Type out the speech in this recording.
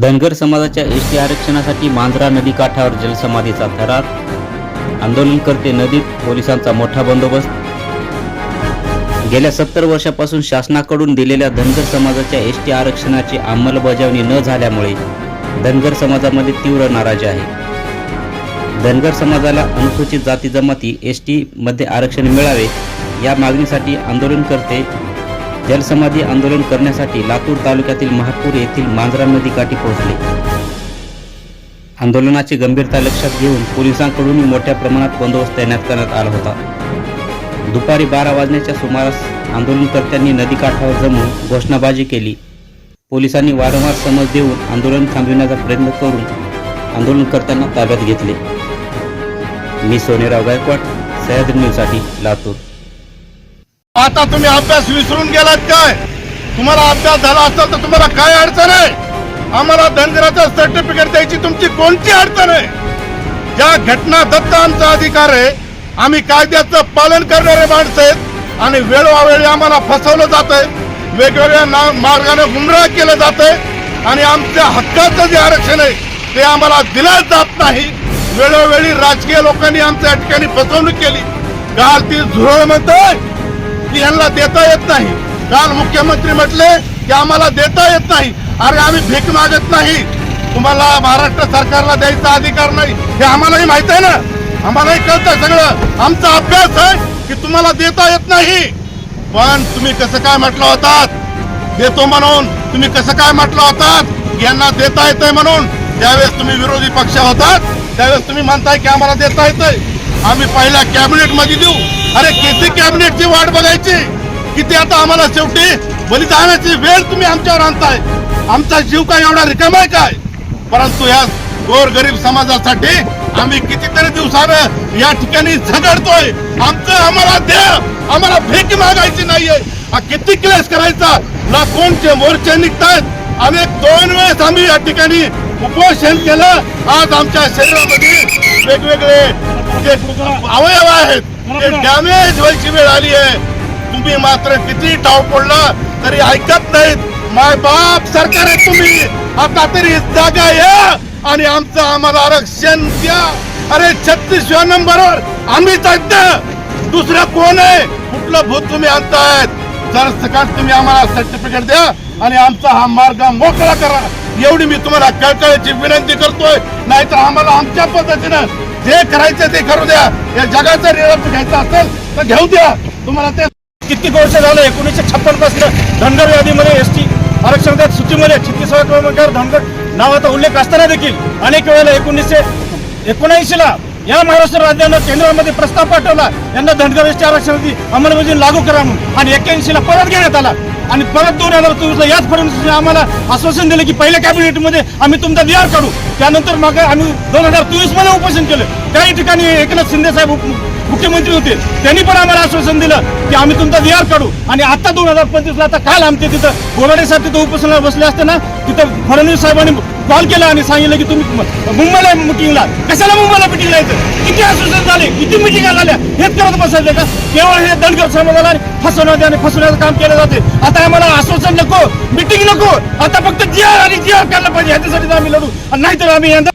धनगर समाजाच्या S T आरक्षणासाठी मांजरा नदी काठावर जलसमाधीचा थरार आंदोलनकर्ते नदीत पोलिसांचा मोठा बंदोबस्त. गेल्या सत्तर वर्षापासून शासनाकडून दिलेल्या धनगर समाजाच्या एस टी आरक्षणाची अंमलबजावणी न झाल्यामुळे धनगर समाजामध्ये तीव्र नाराजी आहे. धनगर समाजाला अनुसूचित जाती जमाती एसमध्ये आरक्षण मिळावे या मागणीसाठी आंदोलनकर्ते जलसमाधी आंदोलन करण्यासाठी लातूर तालुक्यातील महापूर येथील मांजरा नदीकाठी पोहोचले. आंदोलनाची गंभीरता लक्षात घेऊन पोलिसांकडून मोठ्या प्रमाणात बंदोबस्त तैनात करण्यात आला होता. दुपारी बारा वाजण्याच्या सुमारास आंदोलनकर्त्यांनी नदीकाठावर जमून घोषणाबाजी केली. पोलिसांनी वारंवार समज देऊन आंदोलन थांबविण्याचा प्रयत्न करून आंदोलनकर्त्यांना ताब्यात घेतले. मी सोनेराव गायकवाड सह्याद्री न्यूजसाठी लातूर. आता तुम्ही अभ्यास विसरून गेलात काय? तुम्हाला अभ्यास झाला असेल तर तुम्हाला काय अडचण आहे? आम्हाला धनगराचं सर्टिफिकेट द्यायची तुमची कोणती अडचण आहे? ज्या घटना दत्त आमचा अधिकार आहे. आम्ही कायद्याचं पालन करणारे माणसं आहेत आणि वेळोवेळी आम्हाला फसवलं जात आहे वेगवेगळ्या ना मार्गाने गुमराह केलं जात आहे आणि आमच्या हक्काचं जे आरक्षण आहे ते आम्हाला दिलं जात नाही. वेळोवेळी राजकीय लोकांनी आमच्या ठिकाणी फसवणूक केली. काल ती झुरळ म्हणतोय. की यांना देता येत नाही. काल मुख्यमंत्री म्हटले की आम्हाला देता येत नाही. अरे आम्ही भीक मागत नाही. तुम्हाला महाराष्ट्र सरकारला द्यायचा अधिकार नाही. हे आम्हालाही माहीत आहे ना? आम्हालाही कळतं सगळं. आमचा अभ्यास आहे की तुम्हाला देता येत नाही. पण तुम्ही कसं काय म्हटलं होतात? देतो म्हणून. तुम्ही कसं काय म्हटलं होतात? यांना देता येतंय म्हणून. त्यावेळेस तुम्ही विरोधी पक्ष होतात त्यावेळेस तुम्ही म्हणताय की आम्हाला देता येतंय. आम्ही पहिल्या कॅबिनेटमध्ये देऊ. अरे किती कॅबिनेटची वाट बघायची? किती आता आम्हाला शेवटी बलिदानाची वेळ तुम्ही आमच्यावर आणताय. आमचा जीव काय एवढा रिकामा आहे काय? परंतु या गोरगरीब समाजासाठी आम्ही कितीतरी दिवसानं या ठिकाणी झगडतोय. आमचं आम्हाला द्या आम्हाला भीक मागायची नाहीये. हा किती क्लेश करायचा? ना कोणचे मोर्चे निघतायत. अनेक दोन वेळेस आम्ही या ठिकाणी उपोषण केलं. आज आमच्या शरीरामध्ये वेगवेगळे जे अवयव आहेत डॅमेज व्हायची वेळ आली आहे. तुम्ही मात्र किती टाव पडला तरी ऐकत नाहीत. माय बाप सरकार आहे तुम्ही. आता तरी जागा या आणि आमचं आम्हाला आरक्षण द्या. अरे छत्तीसव्या नंबरवर आम्ही ऐकत दुसरं कोण आहे? कुठलं भूत तुम्ही आणतायत? जर सकाळ तुम्ही आम्हाला सर्टिफिकेट द्या आणि आमचा हा मार्ग मोकळा करा. एवढी मी तुम्हाला कळकळीची विनंती करतोय. नाहीतर आम्हाला आमच्या पद्धतीनं जे करायचं ते करू द्या. या जगाचा निर्णय घ्यायचा असेल तर घेऊ द्या. तुम्हाला ते कित्येक वर्ष झालं एकोणीसशे छप्पनपासून धनगर यादीमध्ये एस टी आरक्षणाच्या सूचीमध्ये छत्तीसाव्या क्रमांकावर धनगर नावाचा उल्लेख असताना देखील अनेक वेळेला एकोणीसशे एकोणऐंशी ला या महाराष्ट्र राज्यानं केंद्रामध्ये प्रस्ताव पाठवला. यांना धनगर एस टी आरक्षणाची अंमलबजावणी लागू करा म्हणून. आणि एक्क्याऐंशी ला परत घेण्यात आला. आणि परत दोन हजार चोवीसला याच फडणवीसने आम्हाला आश्वासन दिलं की पहिल्या कॅबिनेटमध्ये आम्ही तुमचा निहार काढू. त्यानंतर मग आम्ही दोन हजार चोवीसमध्ये उपोषण केलं. काही ठिकाणी एकनाथ शिंदे साहेब मुख्यमंत्री होते. त्यांनी पण आम्हाला आश्वासन दिलं की आम्ही तुमचा निहार काढू. आणि आता दोन हजार पंचवीसला आता काल आमचे तिथं बोराडे साहेब तिथं उपोषणाला बसले असते ना तिथं फडणवीस साहेबांनी कॉल केला आणि सांगितलं की तुम्ही मुंबईला मिटिंगला कशाला मुंबईला मिटिंगला यायचं किती असोसिएशन झाले? किती मिटिंगा झाल्या? हेच करत बसायचं का? केवळ हे धनगर समाजाला फसवण्याचे आणि फसवण्याचं काम केलं जाते. आता आम्हाला आश्वासन नको मिटिंग नको. आता फक्त जी आर आणि जी आर काढलं पाहिजे ह्याच्यासाठी आम्ही लढू. आणि नाहीतर आम्ही यंदा